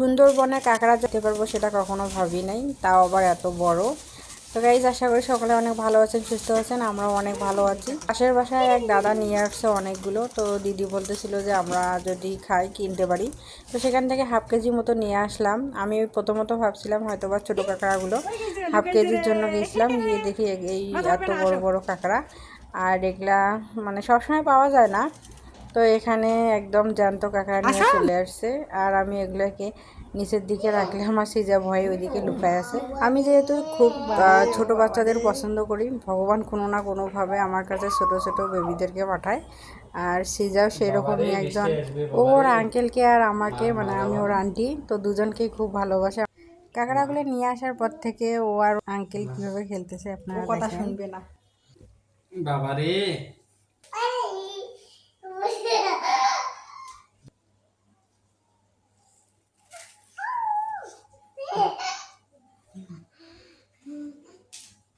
সুন্দরবনে কাঁকড়া যেতে পারব সেটা কখনো ভাবি নাই, তাও আবার এত বড়। তো গাইজ আশা করি সকলে অনেক ভালো আছেন, সুস্থ আছেন, আমরাও অনেক ভালো আছি। পাশের বাসায় এক দাদা নিয়ে আসছে অনেকগুলো, তো দিদি বলতেছিল যে আমরা যদি খাই, কিনতে পারি। তো সেখান থেকে হাফ কেজি মতো নিয়ে আসলাম। আমি প্রথমত ভাবছিলাম হয়তো বা ছোটো কাঁকড়াগুলো হাফ কেজির জন্য গিয়েছিলাম গিয়ে দেখি এই এত বড় বড় কাঁকড়া। আর এগুলা মানে সবসময় পাওয়া যায় না। তো এখানে একদম জ্যান্ত কাঁকড়া নিয়ে চলে আসছে। আর আমি এগুলোকে নিচের দিকে রাখলে আমার সিজা ভয় ওইদিকে লুকায় আছে। আমি যেহেতু খুব ছোট বাচ্চাদের পছন্দ করি ভগবান কোনো না কোনোভাবে আমার কাছে ছোট ছোট বেবিদেরকে পাঠায়। আর সিজাও সেরকমই একজন। ওর আঙ্কেলকে আর আমাকে মানে আমি ওর আন্টি তো দুজনকেই খুব ভালোবাসে। কাঁকড়াগুলো নিয়ে আসার পর থেকে ও আর আঙ্কেল কীভাবে খেলতেছে আপনারা কথা শুনবে না। বাবারে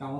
কামড়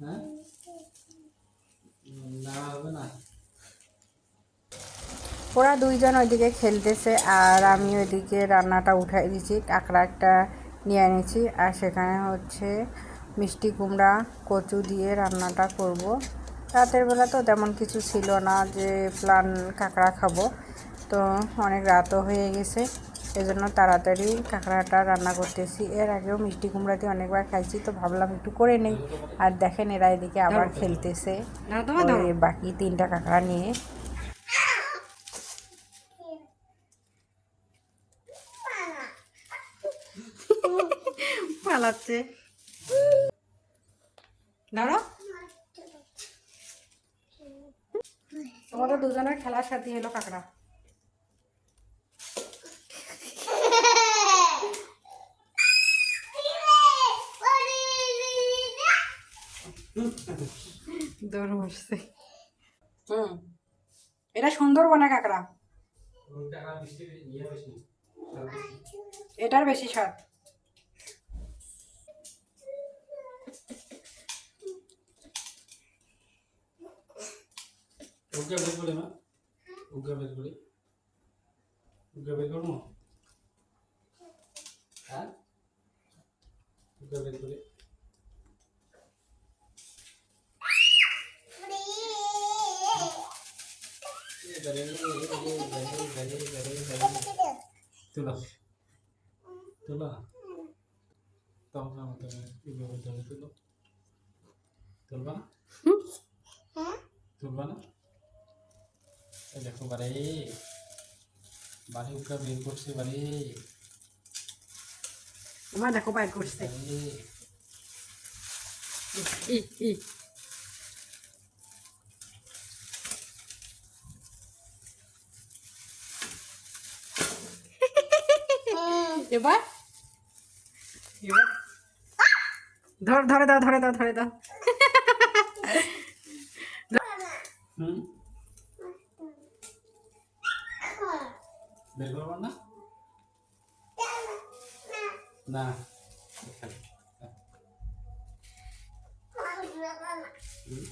হ্যাঁ? ওরা দুইজন ওইদিকে খেলতেছে আর আমি ওইদিকে রান্নাটা উঠাই দিয়েছি কাঁকড়া একটা নিয়ে এনেছি আর সেখানে হচ্ছে মিষ্টি কুমড়া, কচু দিয়ে রান্নাটা করব। রাতের বেলা তো তেমন কিছু ছিল না যে প্লান কাঁকড়া খাব। তো অনেক রাতও হয়ে গেছে। এজন্য তাড়াতাড়ি কাঁকড়াটা রান্না করতেছি। এর আগেও মিষ্টি কুমড়া দিয়ে অনেকবার খাইছি তো ভাবলাম একটু করে নেই। আর দেখেন এরা এদিকে আবার খেলতেছে। বাকি তিনটা কাঁকড়া নিয়ে। পালাচ্ছে। দাঁড়ো তোমাদের দুজনের খেলার সাথী হলো কাকড়া। দৌড় হুম। এটা সুন্দরবনে কাকড়া। এটার বেশি স্বাদ। উগা বের করে মা। উগা বের করে। উগা বের করব? হ্যাঁ? উগা বের করে। তুলো তুলো তখন উগা বের করে তুলো তুলবা না তুলবা না দেখো বারে বারে উগা বের করছে বারে আমার দেখো বাইর করছে ই এবার? এবার? ধর ধরে দাও ধরে দাও ধরে দাও। না? না এখানে। হুম।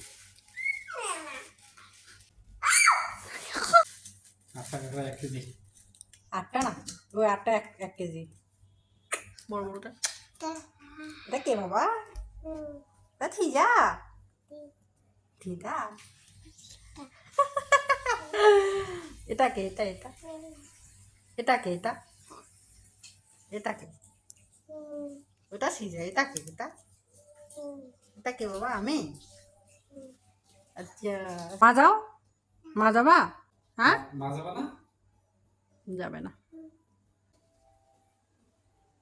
আটটা কাঁকড়া এক কেজি আটটা না? ওই আটটা এক এক কেজি। বড় বড়টা। এটা কে বাবা? তা থিজা? থিজা? এটা কে? এটা এটা। এটা কে? এটা? এটা কে? ওটা সিজা এটা কে? এটা? এটা কে বাবা? আমি? আচ্ছা। মা যাও? মা যাবা? হ্যাঁ? মা যাবা না? যাবে না।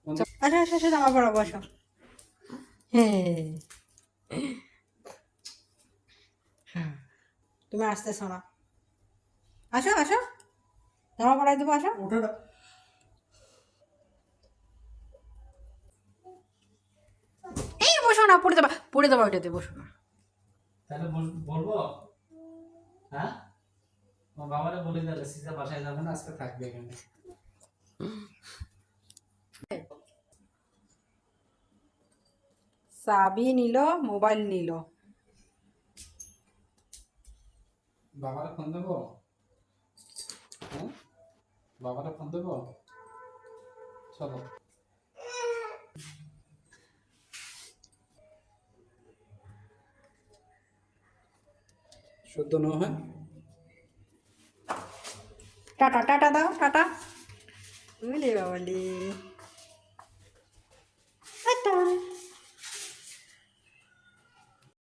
আচ্ছা, আচ্ছা, আচ্ছা, হ্যাঁ। তুমি না আসো আসো। জামা পড়াই দেবো আসো। এই বসো না পড়ে দেবা পড়ে দেবা ওইটাতে বসো না। তাহলে বলব? হ্যাঁ? বাবারে বলে দিলে সিজা বাসায় যাবে না আজকে থাকবে এখানে। চাবি নিল মোবাইল নিল। বাবারে ফোন দেবো? হ্যাঁ? বাবারে ফোন দেবো? চলো। শুদ্ধ ন হয়? টাটা টাটা দাও টাটা। বুঝলি বাবালি টাটা